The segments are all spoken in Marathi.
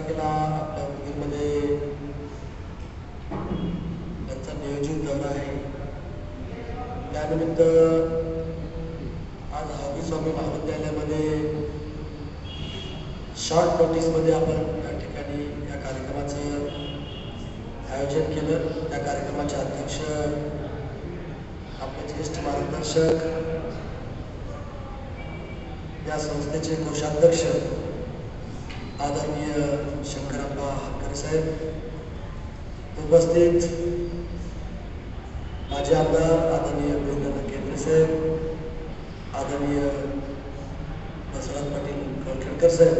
तारखेला आपल्या उदगीरमध्ये त्यांचा नियोजित दौरा आहे. त्यानिमित्त आज हॉबी स्वामी महाविद्यालयामध्ये शॉर्ट नोटीसमध्ये आपण या ठिकाणी या कार्यक्रमाचं आयोजन केलं. त्या कार्यक्रमाचे अध्यक्ष आपले ज्येष्ठ मार्गदर्शक या संस्थेचे कोषाध्यक्ष आदरणीय शंकरप्पा हातकरी साहेब, उपस्थित माझे आमदार आदरणीय गोविंद केंद्रे साहेब, आदरणीय दशरथ पाटील कळखेडकर साहेब,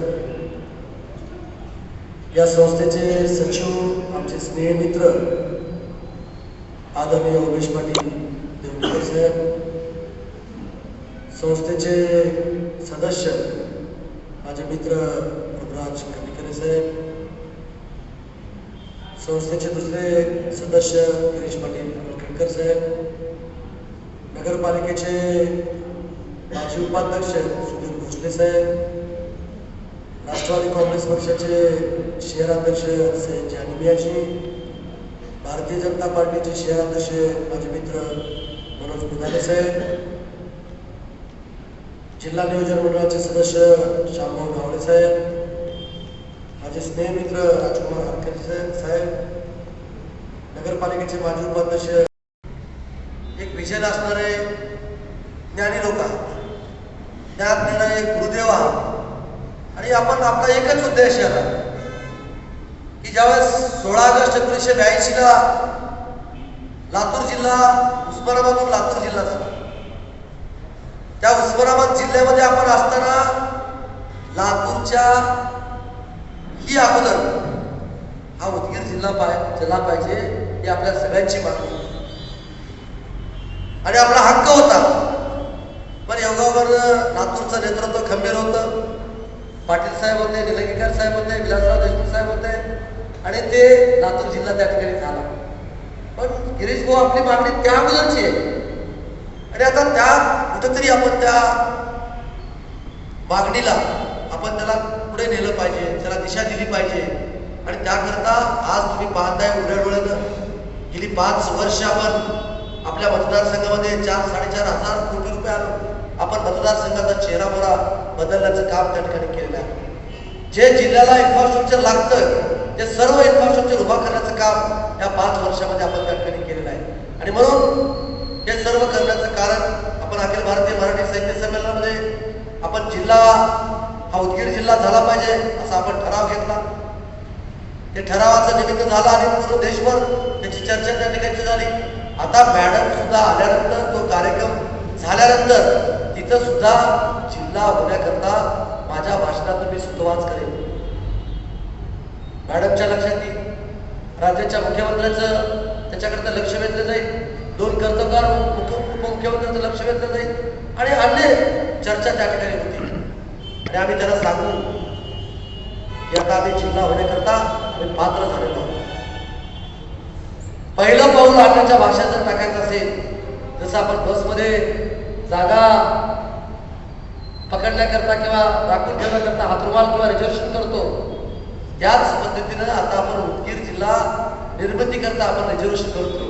या संस्थेचे सचिव, आमचे स्नेहमित्र आदरणीय उमेश पाटील देवकर साहेब, संस्थेचे सदस्य, माझे मित्र प्रभुराज कणिकरे साहेब संस्थेचे दुसरे सदस्य गिरीश पाटील केळकर साहेब नगरपालिकेचे माजी उपाध्यक्ष सुधीर भोसले साहेब राष्ट्रवादी काँग्रेस पक्षाचे शहराध्यक्ष सैयद जानिमियाजी भारतीय जनता पार्टीचे शहराध्यक्ष माझे मित्र मनोज बुधाने साहेब जिल्हा नियोजन मंडळाचे सदस्य श्यामभाऊ गावडे साहेब माझे स्नेहमित्र राजकुमार हातकरी साहेब नगरपालिकेचे माजी उपाध्यक्ष एक विजय असणारे ज्ञानी लोक आहात. ज्ञान देणारे गुरुदेव आहात. आणि आपण आपला एकच उद्देश आला की ज्यावेळेस सोळा ऑगस्ट एकोणीसशे ब्याऐंशीला लातूर जिल्हा उस्मानाबादून लातूर जिल्हा झाला. त्या उस्मानाबाद जिल्ह्यामध्ये आपण असताना लातूरच्या ही अगोदर. हा उदगीर जिल्हा पाय जिल्हा पाहिजे ही आपल्या सगळ्यांची मागणी. होती. आणि आपला हक्क होता. पण योगावर लातूरचं नेतृत्व खंबीर होतं. पाटील साहेब होते निलंगेकर साहेब होते विलासराव देशमुख साहेब होते. आणि ते लातूर जिल्हा त्या ठिकाणी झाला. पण गिरीश भाऊ आपली मागणी त्या अगोदरची आहे. आणि आता त्या कुठंतरी आपण त्या मागणीला आपण त्याला पुढे नेलं पाहिजे त्याला दिशा दिली पाहिजे. आणि त्याकरता आज तुम्ही पाहताय उघड्या डोळ्यानं गेली पाच वर्ष आपण आपल्या मतदारसंघामध्ये चार साडेचार हजार कोटी रुपये आपण मतदारसंघाचा चेहरा मोरा बदलण्याचं काम त्या ठिकाणी केलेलं आहे. जे जिल्ह्याला इन्फ्रास्ट्रक्चर लागतं ते सर्व इन्फ्रास्ट्रक्चर उभा करण्याचं काम या पाच वर्षामध्ये आपण त्या ठिकाणी केलेलं आहे आणि म्हणून हे सर्व करण्याचं कारण आपण अखिल भारतीय मराठी साहित्य संमेलनामध्ये आपण जिल्हा हा उदगीर जिल्हा झाला पाहिजे असा आपण ठराव घेतला ते ठरावाचं निमित्त झाला आणि पूर्ण देशभर त्याची चर्चा त्या ठिकाणी झाली? आता मॅडम सुद्धा आल्यानंतर तो कार्यक्रम झाल्यानंतर तिथं सुद्धा जिल्हा होण्याकरता माझ्या भाषणातून मी सुतवाच करेन. मॅडमच्या लक्षात येईल. राज्याच्या मुख्यमंत्र्याचं त्याच्याकरता लक्ष वेधलं जाईल. दोन कर्तव्यकार उपमुख्यमंत्र्यांचं लक्ष वेधलं जाईल. आणि अन्य चर्चा त्या ठिकाणी होती आणि आम्ही त्यांना सांगू की आता आम्ही जिल्हा होण्याकरता आम्ही पात्र झालेलो आहोत पहिलं पाऊल आठवच्या भाषा जर टाकायचं असेल जसं आपण बसमध्ये जागा पकडण्याकरता किंवा राखून ठेवण्याकरता हातरुमाल किंवा रिझर्वेशन करतो त्याच पद्धतीनं आता आपण उदगीर जिल्हा निर्मिती करता आपण रिझर्वेशन करतो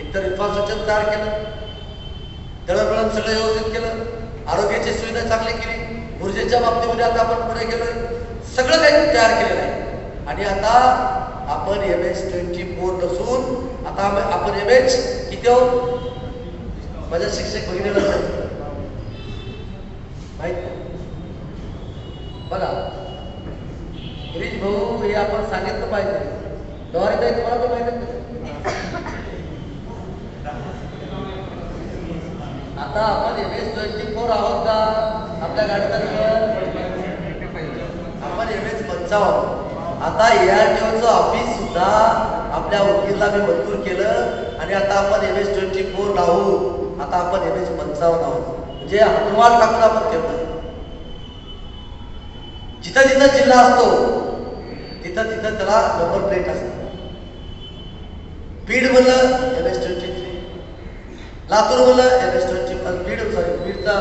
एकतर इन्फ्रास्ट्रक्चर तयार केलं दळणवळण सगळं व्यवस्थित केलं आरोग्याची सुविधा चांगली केली ऊर्जेच्या बाबतीमध्ये आता आपण पुढे गेलोय सगळं काही तयार केलेलं आहे. आणि आता आपण एम एच ट्वेंटी फोर नसून आता आपण एम एच किती आहोत? माझ्या शिक्षक भगिनीला माहीत नाही. बघा. गिरीश भाऊ हे आपण सांगितलं पाहिजे. डॉरी ताई तुम्हाला तर माहिती आता आपण एम एस ट्वेंटी फोर आहोत का? आपल्या गाडीचा आपण एम एच पंचावन्न. आता एआरटीओचं ऑफिस सुद्धा आपल्या वकीलला मी मंजूर केलं आणि आता आपण एम एस ट्वेंटी फोर राहू. आता आपण एम एस पंचावन्न आहोत. म्हणजे हनुमान टाकून आपण ठेवलं जिथं जिथं जिल्हा असतो तिथं तिथं त्याला नंबर प्लेट असते. बीड म्हणलं M S twenty three Latur म्हणलं M S twenty Beed sorry बीडचा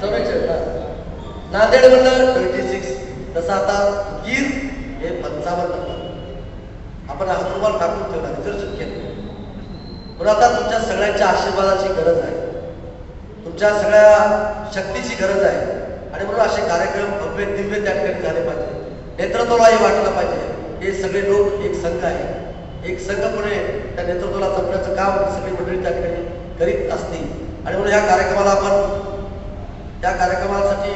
चौवेचाळीस नांदेड म्हणलं ट्वेंटी सिक्स तसं आता गीर हे पंचावन्न नंबर. आपण हस्तुमाल टाकून ठेवला रिझर्वेशन केलं पण आता तुमच्या सगळ्यांच्या आशीर्वादाची गरज आहे. तुमच्या सगळ्या शक्तीची गरज आहे. आणि म्हणून असे कार्यक्रम भव्य दिव्य त्या ठिकाणी झाले पाहिजे. नेतृत्वालाही वाटलं पाहिजे. हे सगळे लोक एक संघ आहे. एक संघपणे त्या नेतृत्वाला जपण्याचं काम सगळी मंडळी त्या ठिकाणी करीत असतील. आणि म्हणून ह्या कार्यक्रमाला आपण त्या कार्यक्रमासाठी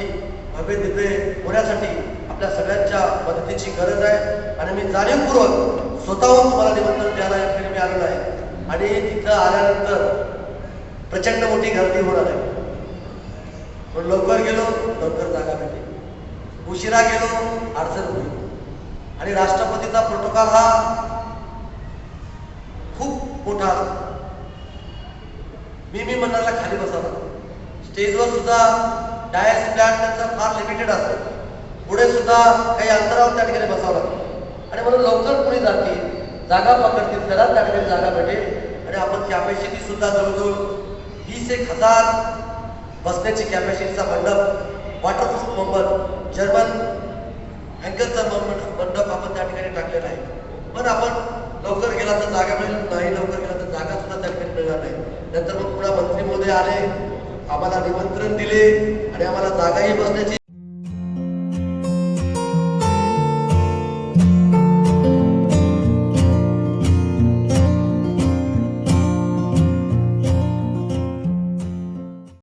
भव्य दिव्य होण्यासाठी आपल्या सगळ्यांच्या मदतीची गरज आहे. आणि मी जाणीवपूर्वक स्वतःहून तुम्हाला निमंत्रण द्यायला या ठिकाणी मी आलेलो आहे. आणि तिथं आल्यानंतर प्रचंड मोठी गर्दी होणार आहे. पण लवकर गेलो लवकर जागा भेटली. उशिरा गेलो अडचण होईल आणि राष्ट्रपतीचा प्रोटोकॉल हा खूप मोठा मी मी म्हणणारा खाली बसावा स्टेजवर सुद्धा डायस प्लॅन त्यांचा फार लिमिटेड असतो. पुढे सुद्धा काही अंतरावर त्या ठिकाणी बसावं लागतं. आणि म्हणून लवकर पुढे जातील जागा पकडतील त्याला त्या ठिकाणी जागा भेटेल. आणि आपण कॅपॅसिटी सुद्धा जवळजवळ वीस एक हजार बसण्याची कॅपॅसिटीचा मंडप वॉटरप्रूफ मंडप जर्मन अँकरचा मंडप आपण त्या ठिकाणी टाकलेला आहे. पण आपण लवकर गेला तर जागा मिळेल नाही लवकर गेला तर जागा सुद्धा त्या ठिकाणी मिळणार नाही. नंतर मग पुन्हा मंत्री महोदय आले आम्हाला निमंत्रण दिले. आम्हाला जागाही बसण्याची